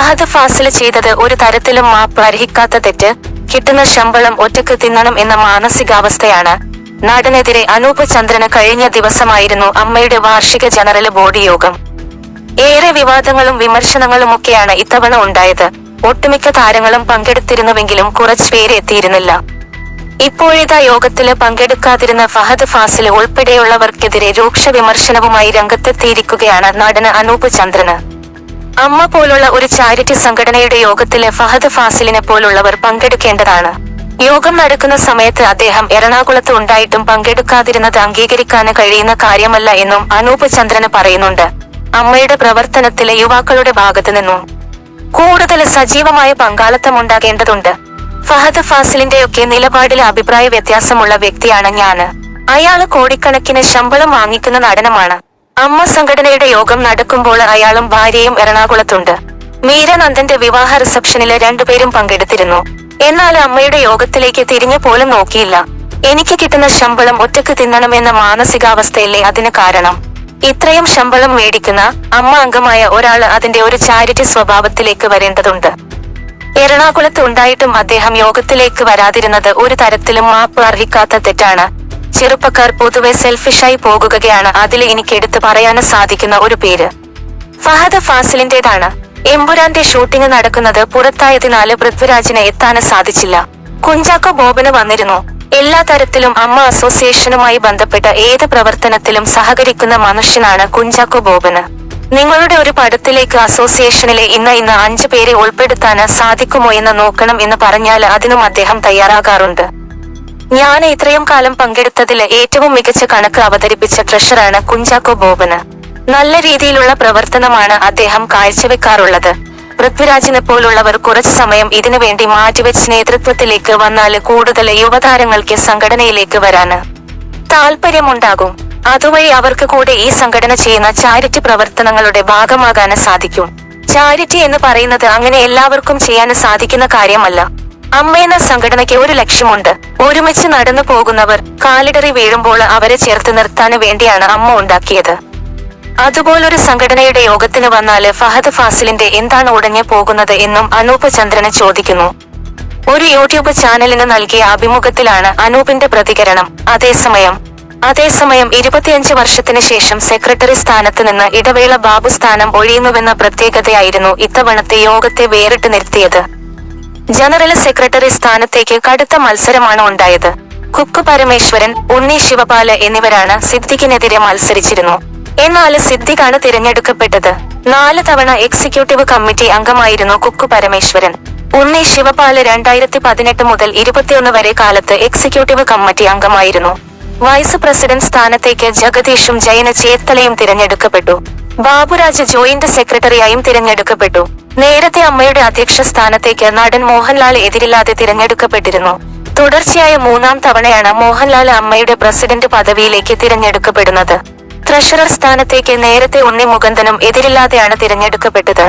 ഫഹദ് ഫാസിൽ ചെയ്തത് ഒരു തരത്തിലും മാപ്പ് അർഹിക്കാത്ത തെറ്റ്. കിട്ടുന്ന ശമ്പളം ഒറ്റയ്ക്ക് തിന്നണം എന്ന മാനസികാവസ്ഥയാണ്. നാടിനെതിരെ അനൂപ് ചന്ദ്രന് കഴിഞ്ഞ ദിവസമായിരുന്നു അമ്മയുടെ വാർഷിക ജനറൽ ബോഡി യോഗം. ഏറെ വിവാദങ്ങളും വിമർശനങ്ങളുമൊക്കെയാണ് ഇത്തവണ ഉണ്ടായത്. ഒട്ടുമിക്ക താരങ്ങളും പങ്കെടുത്തിരുന്നുവെങ്കിലും കുറച്ചുപേര് എത്തിയിരുന്നില്ല. ഇപ്പോഴിതാ യോഗത്തിൽ പങ്കെടുക്കാതിരുന്ന ഫഹദ് ഫാസിൽ ഉൾപ്പെടെയുള്ളവർക്കെതിരെ രൂക്ഷ വിമർശനവുമായി രംഗത്തെത്തിയിരിക്കുകയാണ് നടന് അനൂപ് ചന്ദ്രന്. അമ്മ പോലുള്ള ഒരു ചാരിറ്റി സംഘടനയുടെ യോഗത്തിലെ ഫഹദ് ഫാസിലിനെ പോലുള്ളവർ പങ്കെടുക്കേണ്ടതാണ്. യോഗം നടക്കുന്ന സമയത്ത് അദ്ദേഹം എറണാകുളത്ത് ഉണ്ടായിട്ടും പങ്കെടുക്കാതിരുന്നത് അംഗീകരിക്കാൻ കഴിയുന്ന കാര്യമല്ല എന്നും അനൂപ് ചന്ദ്രന് പറയുന്നുണ്ട്. അമ്മയുടെ പ്രവർത്തനത്തിലെ യുവാക്കളുടെ ഭാഗത്തു നിന്നും കൂടുതൽ സജീവമായ പങ്കാളിത്തം ഉണ്ടാകേണ്ടതുണ്ട്. ഫഹദ് ഫാസിലിന്റെയൊക്കെ നിലപാടിലെ അഭിപ്രായ വ്യത്യാസമുള്ള വ്യക്തിയാണ് ഞാൻ അയാൾ കോടിക്കണക്കിന് ശമ്പളം വാങ്ങിക്കുന്ന നടനുമാണ്. അമ്മ സംഘടനയുടെ യോഗം നടക്കുമ്പോൾ അയാളും ഭാര്യയും എറണാകുളത്തുണ്ട്. മീരനന്ദന്റെ വിവാഹ റിസപ്ഷനിൽ രണ്ടുപേരും പങ്കെടുത്തിരുന്നു. എന്നാൽ അമ്മയുടെ യോഗത്തിലേക്ക് തിരിഞ്ഞു പോലും നോക്കിയില്ല. എനിക്ക് കിട്ടുന്ന ശമ്പളം ഒറ്റയ്ക്ക് തിന്നണമെന്ന മാനസികാവസ്ഥയല്ലേ അതിന് കാരണം. ഇത്രയും ശമ്പളം മേടിക്കുന്ന അമ്മ അംഗമായ ഒരാൾ അതിന്റെ ഒരു ചാരിറ്റി സ്വഭാവത്തിലേക്ക് വരേണ്ടതുണ്ട്. എറണാകുളത്ത് ഉണ്ടായിട്ടും അദ്ദേഹം യോഗത്തിലേക്ക് വരാതിരുന്നത് ഒരു തരത്തിലും മാപ്പ് അർഹിക്കാത്ത തെറ്റാണ്. ചെറുപ്പക്കാർ പൊതുവെ സെൽഫിഷായി പോകുകയാണ്. അതിൽ എനിക്ക് എടുത്തു പറയാന് സാധിക്കുന്ന ഒരു പേര്. ഫഹദ് ഫാസിലിന്റേതാണ്. എമ്പുരാന്റെ ഷൂട്ടിംഗ് നടക്കുന്നത് പുറത്തായതിനാല് പൃഥ്വിരാജിന് എത്താന് സാധിച്ചില്ല. കുഞ്ചാക്കോ ബോബന് വന്നിരുന്നു. എല്ലാ തരത്തിലും അമ്മ അസോസിയേഷനുമായി ബന്ധപ്പെട്ട ഏത് പ്രവർത്തനത്തിലും സഹകരിക്കുന്ന മനുഷ്യനാണ് കുഞ്ചാക്കോ ബോബന്. നിങ്ങളുടെ ഒരു പടത്തിലേക്ക് അസോസിയേഷനിലെ ഇന്ന് ഇന്ന് അഞ്ചു പേരെ ഉൾപ്പെടുത്താൻ സാധിക്കുമോ എന്ന് നോക്കണം എന്ന് പറഞ്ഞാൽ അതിനും അദ്ദേഹം തയ്യാറാകാറുണ്ട്. ഞാൻ ഇത്രയും കാലം പങ്കെടുത്തതിൽ ഏറ്റവും മികച്ച കണക്ക് അവതരിപ്പിച്ച ട്രഷറാണ് കുഞ്ചാക്കോ ബോബന്. നല്ല രീതിയിലുള്ള പ്രവർത്തനമാണ് അദ്ദേഹം കാഴ്ചവെക്കാറുള്ളത്. പൃഥ്വിരാജിനെ പോലുള്ളവർ കുറച്ചു സമയം ഇതിനു വേണ്ടി മാറ്റിവെച്ച് നേതൃത്വത്തിലേക്ക് വന്നാൽ കൂടുതൽ യുവതാരങ്ങൾക്ക് സംഘടനയിലേക്ക് വരാന് താല്പര്യമുണ്ടാകും. അതുവഴി അവർക്ക് കൂടെ ഈ സംഘടന ചെയ്യുന്ന ചാരിറ്റി പ്രവർത്തനങ്ങളുടെ ഭാഗമാകാന് സാധിക്കും. ചാരിറ്റി എന്ന് പറയുന്നത് അങ്ങനെ എല്ലാവർക്കും ചെയ്യാൻ സാധിക്കുന്ന കാര്യമല്ല. അമ്മയെന്ന സംഘടനയ്ക്ക് ഒരു ലക്ഷ്യമുണ്ട്. ഒരുമിച്ച് നടന്നു പോകുന്നവർ കാലിടറി വീഴുമ്പോൾ അവരെ ചേർത്ത് നിർത്താൻ വേണ്ടിയാണ് അമ്മ ഉണ്ടാക്കിയത്. അതുപോലൊരു സംഘടനയുടെ യോഗത്തിന് വന്നാൽ ഫഹദ് ഫാസിലിന്റെ എന്താണ് ഉടഞ്ഞു പോകുന്നത് എന്നും അനൂപ് ചന്ദ്രന് ചോദിക്കുന്നു. ഒരു യൂട്യൂബ് ചാനലിന് നൽകിയ അഭിമുഖത്തിലാണ് അനൂപിന്റെ പ്രതികരണം. അതേസമയം അതേസമയം ഇരുപത്തിയഞ്ച് വർഷത്തിന് ശേഷം സെക്രട്ടറി സ്ഥാനത്ത് നിന്ന് ഇടവേള ബാബു സ്ഥാനം ഒഴിയുന്നുവെന്ന പ്രത്യേകതയായിരുന്നു ഇത്തവണത്തെ യോഗത്തെ വേറിട്ട് നിർത്തിയത്. ജനറൽ സെക്രട്ടറി സ്ഥാനത്തേക്ക് കടുത്ത മത്സരമാണ് ഉണ്ടായത്. കുക്കു പരമേശ്വരൻ ഉണ്ണി ശിവപാല എന്നിവരാണ് സിദ്ദിഖിനെതിരെ മത്സരിച്ചിരുന്നു. എന്നാൽ സിദ്ദിഖാണ് തിരഞ്ഞെടുക്കപ്പെട്ടത്. നാല് തവണ എക്സിക്യൂട്ടീവ് കമ്മിറ്റി അംഗമായിരുന്നു കുക്ക് പരമേശ്വരൻ. ഉണ്ണി ശിവപാൽ രണ്ടായിരത്തി പതിനെട്ട് മുതൽ ഇരുപത്തിയൊന്ന് വരെ കാലത്ത് എക്സിക്യൂട്ടീവ് കമ്മിറ്റി അംഗമായിരുന്നു. വൈസ് പ്രസിഡന്റ് സ്ഥാനത്തേക്ക് ജഗദീഷും ജയന ചേത്തലയും തിരഞ്ഞെടുക്കപ്പെട്ടു. ബാബുരാജ് ജോയിന്റ് സെക്രട്ടറിയായും തിരഞ്ഞെടുക്കപ്പെട്ടു. നേരത്തെ അമ്മയുടെ അധ്യക്ഷ സ്ഥാനത്തേക്ക് നടൻ മോഹൻലാൽ എതിരില്ലാതെ തിരഞ്ഞെടുക്കപ്പെട്ടിരുന്നു. തുടർച്ചയായ മൂന്നാം തവണയാണ് മോഹൻലാൽ അമ്മയുടെ പ്രസിഡന്റ് പദവിയിലേക്ക് തിരഞ്ഞെടുക്കപ്പെടുന്നത്. ട്രഷറർ സ്ഥാനത്തേക്ക് നേരത്തെ ഉണ്ണി മുകുന്ദനും എതിരില്ലാതെയാണ് തിരഞ്ഞെടുക്കപ്പെട്ടത്.